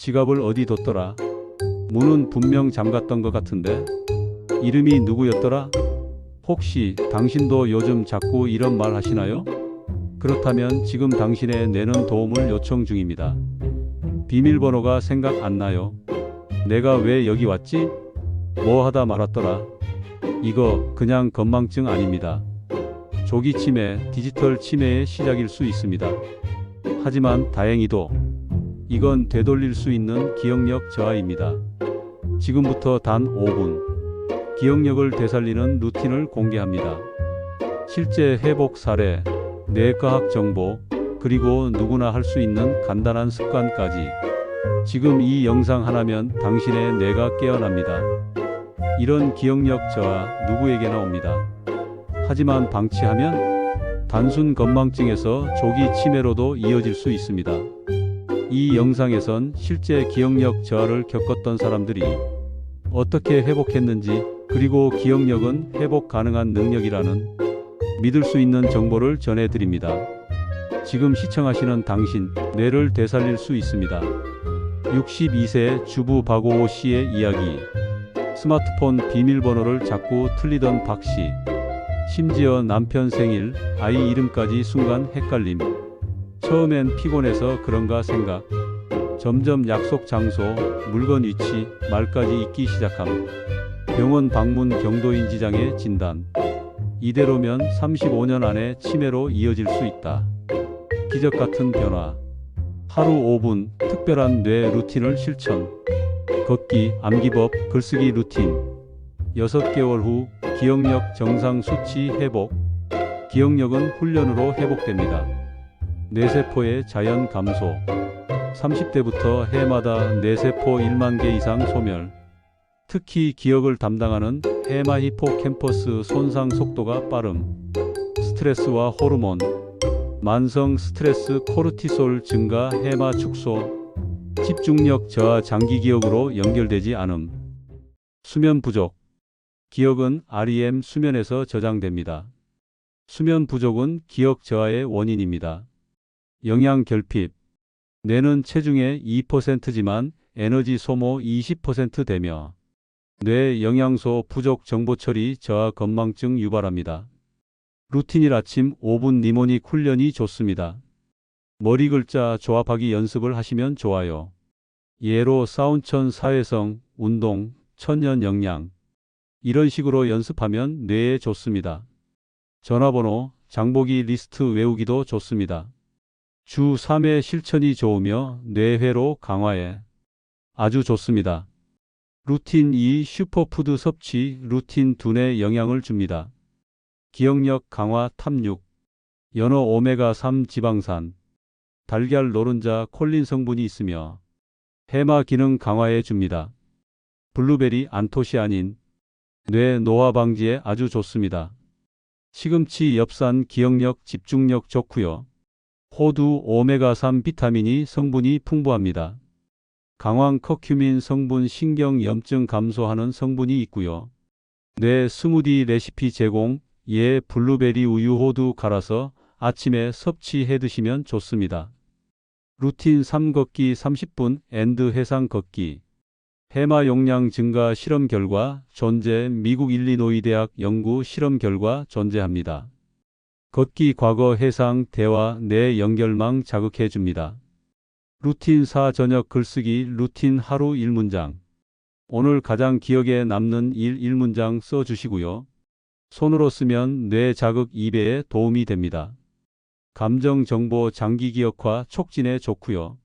지갑을 어디 뒀더라? 문은 분명 잠갔던 것 같은데 이름이 누구였더라? 혹시 당신도 요즘 자꾸 이런 말 하시나요? 그렇다면 지금 당신의 내는 도움을 요청 중입니다. 비밀번호가 생각 안 나요. 내가 왜 여기 왔지? 뭐 하다 말았더라. 이거 그냥 건망증 아닙니다. 조기 치매, 디지털 치매의 시작일 수 있습니다. 하지만 다행히도 이건 되돌릴 수 있는 기억력 저하입니다. 지금부터 단 5분 기억력을 되살리는 루틴을 공개합니다. 실제 회복 사례, 뇌과학 정보, 그리고 누구나 할 수 있는 간단한 습관까지 지금 이 영상 하나면 당신의 뇌가 깨어납니다. 이런 기억력 저하 누구에게나 옵니다. 하지만 방치하면 단순 건망증에서 조기 치매로도 이어질 수 있습니다. 이 영상에선 실제 기억력 저하를 겪었던 사람들이 어떻게 회복했는지 그리고 기억력은 회복 가능한 능력이라는 믿을 수 있는 정보를 전해드립니다. 지금 시청하시는 당신, 뇌를 되살릴 수 있습니다. 62세 주부 박오호 씨의 이야기. 스마트폰 비밀번호를 자꾸 틀리던 박 씨. 심지어 남편 생일, 아이 이름까지 순간 헷갈림. 처음엔 피곤해서 그런가 생각. 점점 약속 장소, 물건 위치, 말까지 잊기 시작함. 병원 방문 경도인 지장의 진단. 이대로면 35년 안에 치매로 이어질 수 있다. 기적 같은 변화. 하루 5분 특별한 뇌 루틴을 실천. 걷기, 암기법, 글쓰기 루틴. 6개월 후 기억력 정상 수치 회복. 기억력은 훈련으로 회복됩니다. 뇌세포의 자연 감소. 30대부터 해마다 뇌세포 1만 개 이상 소멸. 특히 기억을 담당하는 해마 히포캠퍼스 손상 속도가 빠름. 스트레스와 호르몬. 만성 스트레스 코르티솔 증가 해마 축소. 집중력 저하 장기 기억으로 연결되지 않음. 수면 부족. 기억은 REM 수면에서 저장됩니다. 수면 부족은 기억 저하의 원인입니다. 영양 결핍. 뇌는 체중의 2%지만 에너지 소모 20% 되며 뇌 영양소 부족 정보 처리 저하 건망증 유발합니다. 루틴일 아침 5분 니모닉 훈련이 좋습니다. 머리 글자 조합하기 연습을 하시면 좋아요. 예로 사운천 사회성, 운동, 천연 영양. 이런 식으로 연습하면 뇌에 좋습니다. 전화번호, 장보기 리스트 외우기도 좋습니다. 주 3회 실천이 좋으며 뇌회로 강화에 아주 좋습니다. 루틴 2 슈퍼푸드 섭취 루틴 두뇌 영향을 줍니다. 기억력 강화 탐육 연어 오메가3 지방산 달걀 노른자 콜린 성분이 있으며 해마 기능 강화해 줍니다. 블루베리 안토시아닌 뇌 노화 방지에 아주 좋습니다. 시금치 엽산 기억력 집중력 좋고요. 호두 오메가3 비타민이 성분이 풍부합니다. 강황 커큐민 성분 신경 염증 감소하는 성분이 있고요. 뇌 스무디 레시피 제공 예 블루베리 우유 호두 갈아서 아침에 섭취해 드시면 좋습니다. 루틴 3 걷기 30분 앤드 해상 걷기 해마 용량 증가 실험 결과 존재 미국 일리노이 대학 연구 실험 결과 존재합니다. 걷기 과거 해상 대화 뇌 연결망 자극해 줍니다. 루틴 4 저녁 글쓰기 루틴 하루 1문장 오늘 가장 기억에 남는 일 1문장 써 주시고요. 손으로 쓰면 뇌 자극 2배에 도움이 됩니다. 감정 정보 장기 기억화 촉진에 좋고요.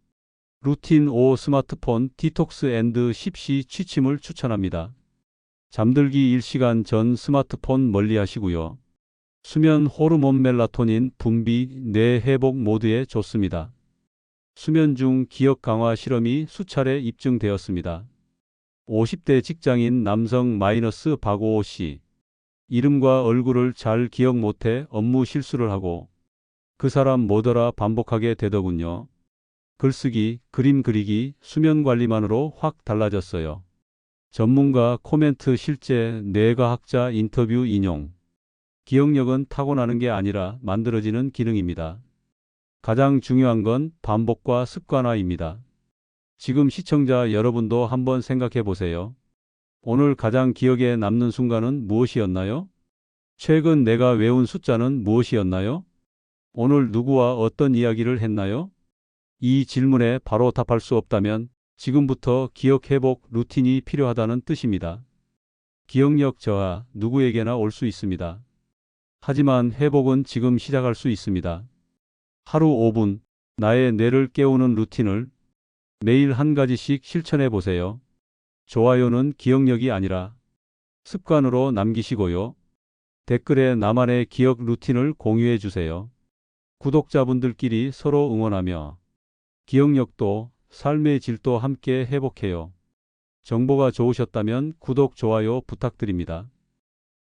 루틴 5 스마트폰 디톡스 앤드 10시 취침을 추천합니다. 잠들기 1시간 전 스마트폰 멀리 하시고요. 수면 호르몬 멜라토닌 분비 뇌 회복 모드에 좋습니다. 수면 중 기억 강화 실험이 수차례 입증되었습니다. 50대 직장인 남성 마이너스 박오호 씨. 이름과 얼굴을 잘 기억 못해 업무 실수를 하고 그 사람 뭐더라 반복하게 되더군요. 글쓰기, 그림 그리기, 수면 관리만으로 확 달라졌어요. 전문가 코멘트 실제 뇌과학자 인터뷰 인용. 기억력은 타고나는 게 아니라 만들어지는 기능입니다. 가장 중요한 건 반복과 습관화입니다. 지금 시청자 여러분도 한번 생각해 보세요. 오늘 가장 기억에 남는 순간은 무엇이었나요? 최근 내가 외운 숫자는 무엇이었나요? 오늘 누구와 어떤 이야기를 했나요? 이 질문에 바로 답할 수 없다면 지금부터 기억 회복 루틴이 필요하다는 뜻입니다. 기억력 저하 누구에게나 올 수 있습니다. 하지만 회복은 지금 시작할 수 있습니다. 하루 5분 나의 뇌를 깨우는 루틴을 매일 한 가지씩 실천해 보세요. 좋아요는 기억력이 아니라 습관으로 남기시고요. 댓글에 나만의 기억 루틴을 공유해 주세요. 구독자분들끼리 서로 응원하며 기억력도 삶의 질도 함께 회복해요. 정보가 좋으셨다면 구독, 좋아요 부탁드립니다.